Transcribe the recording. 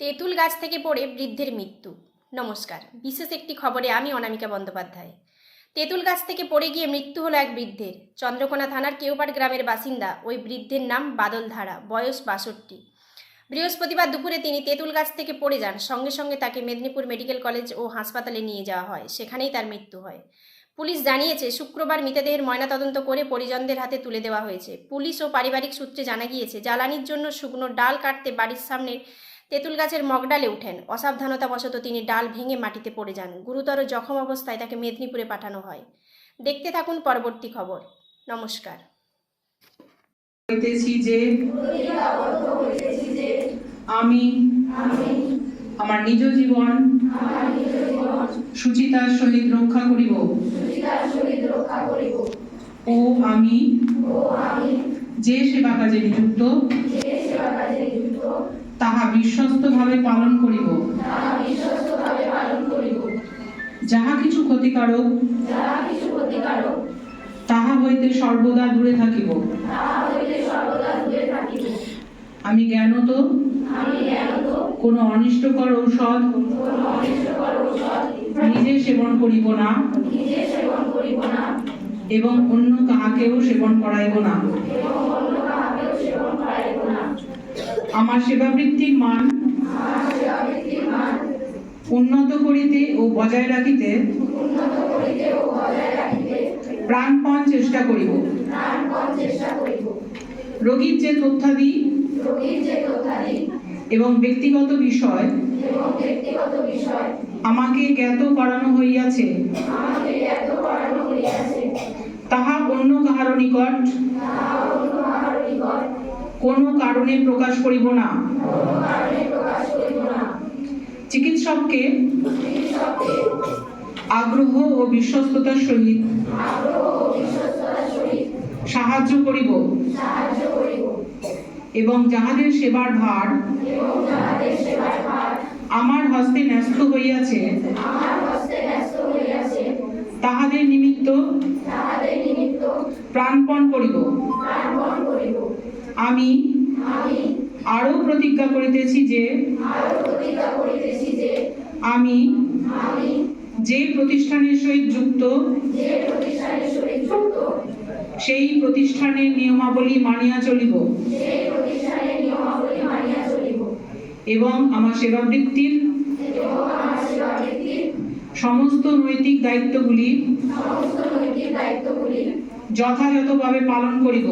তেঁতুল গাছ থেকে পড়ে বৃদ্ধের মৃত্যু। নমস্কার। বিশেষ একটি খবরে আমি অনামিকা বন্দ্যোপাধ্যায়। তেঁতুল গাছ থেকে পড়ে গিয়ে মৃত্যু হলো এক বৃদ্ধের। চন্দ্রকোনা থানার কেউপাট গ্রামের বাসিন্দা ওই বৃদ্ধের নাম বাদল ধারা বয়স বাষট্টি। বৃহস্পতিবার দুপুরে তিনি তেঁতুল গাছ থেকে পড়ে যান। সঙ্গে সঙ্গে তাকে মেদিনীপুর মেডিকেল কলেজ ও হাসপাতালে নিয়ে যাওয়া হয়। সেখানেই তার মৃত্যু হয়। পুলিশ জানিয়েছে, শুক্রবার মৃতদেহের ময়নাতদন্ত করে পরিজনদের হাতে তুলে দেওয়া হয়েছে। পুলিশ ও পারিবারিক সূত্রে জানা গিয়েছে, জ্বালানির জন্য শুকনো ডাল কাটতে বাড়ির সামনে তেঁতুল গাছের মগডালে উঠেন। অসাবধানতাবশত তিনি ডাল ভেঙে মাটিতে পড়ে যান। গুরুতর জখম অবস্থায় তাকে মেদিনীপুরে পাঠানো হয়। দেখতে থাকুন পরবর্তী খবর। নমস্কার। যে, আমি, আমার নিজ জীবন সুচিতার সহিত রক্ষা করিব। ও আমি, যে সেবা কাজে নিযুক্ত। তাহা বিশ্বস্তভাবে পালন করিব। যাহা কিছু ক্ষতিকারক তাহা হইতে সর্বদা দূরে থাকিব। আমি জ্ঞানত কোনো অনিষ্টকর ঔষধ নিজে সেবন করিব না। এবং অন্য কাহাকেও সেবন করাইব না। আমার সেবাবৃত্তির মান উন্নত করিতে ও বজায় রাখিতে প্রাণপণ চেষ্টা করিব। রোগীর যে তথ্যাদি এবং ব্যক্তিগত বিষয় আমাকে জ্ঞাত করানো হইয়াছে, তাহা অন্য কাহারও নিকট কোনো কারণে প্রকাশ করিব না। চিকিৎসককে আগ্রহ ও বিশ্বস্ততার সহিত সাহায্য করিব এবং যাহাদের সেবার ভার আমার হস্তে ন্যস্ত হইয়াছে, তাহাদের নিমিত্ত আমি আরও প্রতিজ্ঞা করিতেছি যে আমি যে প্রতিষ্ঠানের সহিত যুক্ত সেই প্রতিষ্ঠানের নিয়মাবলী মানিয়া চলিব। এবং আমার সেবাবৃত্তির সমস্ত নৈতিক দায়িত্বগুলি যথাযথভাবে পালন করিব।